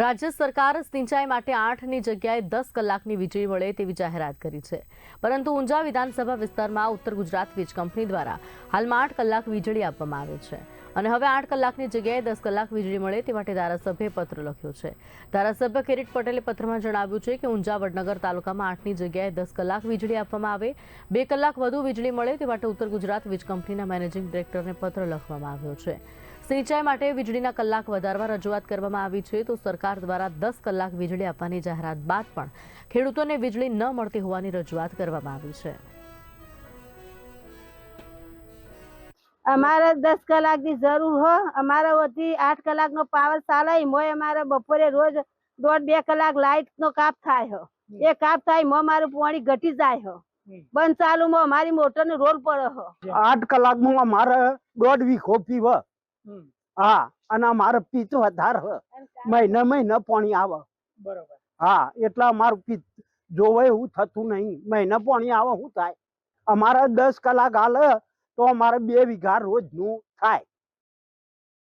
રાજ્ય સરકાર સિંચાઈ માટે આઠની જગ્યાએ દસ કલાકની વીજળી મળે તેવી જાહેરાત કરી છે. પરંતુ ઊંઝા વિધાનસભા વિસ્તારમાં ઉત્તર ગુજરાત વીજ કંપની દ્વારા હાલમાં આઠ કલાક વીજળી આપવામાં આવે છે. અને હવે આઠ કલાકની જગ્યાએ દસ કલાક વીજળી મળે તે માટે ધારાસભ્યએ પત્ર લખ્યો છે. ધારાસભ્ય કિરીટ પટેલે પત્રમાં જણાવ્યું છે કે ઊંઝા વડનગર તાલુકામાં આઠની જગ્યાએ દસ કલાક વીજળી આપવામાં આવે, બે કલાક વધુ વીજળી મળે તે માટે ઉત્તર ગુજરાત વીજ કંપનીના મેનેજિંગ ડિરેક્ટરને પત્ર લખવામાં આવ્યો છે. સિંચાઈ માટે વીજળીના કલાક વધારવા રજૂઆત કરવામાં આવી છે તો સરકાર દ્વારા દસ કલાક વીજળી આપવાની જાહેરાત બાદ પણ ખેડૂતોને વીજળી ન મળતી હોવાની રજૂઆત કરવામાં આવી છે. અમારે દસ કલાકની જરૂર હો. અમારે વધી આઠ કલાકનો પાવર ચાલે મોય અમારે બપોરે રોજ દોઢ બે કલાક લાઈટ નો કાપ થાય હો. એ કાપ થાય મો મારું પાણી ઘટી જાય હો. બંધ ચાલુ માં અમારી મોટર નો રોલ પડે હો. આઠ કલાકમાં અમારે દોઢ વીઘો પીવ. હા અને અમારે પિત્ત વધારે હ. મહિને મહિને પાણી આવે. બરોબર. હા એટલા અમારું પિત્ત જોવે એવું થતું નહીં. મહિને પાણી આવે શું થાય. અમારે દસ કલાક હાલે તો અમારે બે વીઘા રોજનું થાય.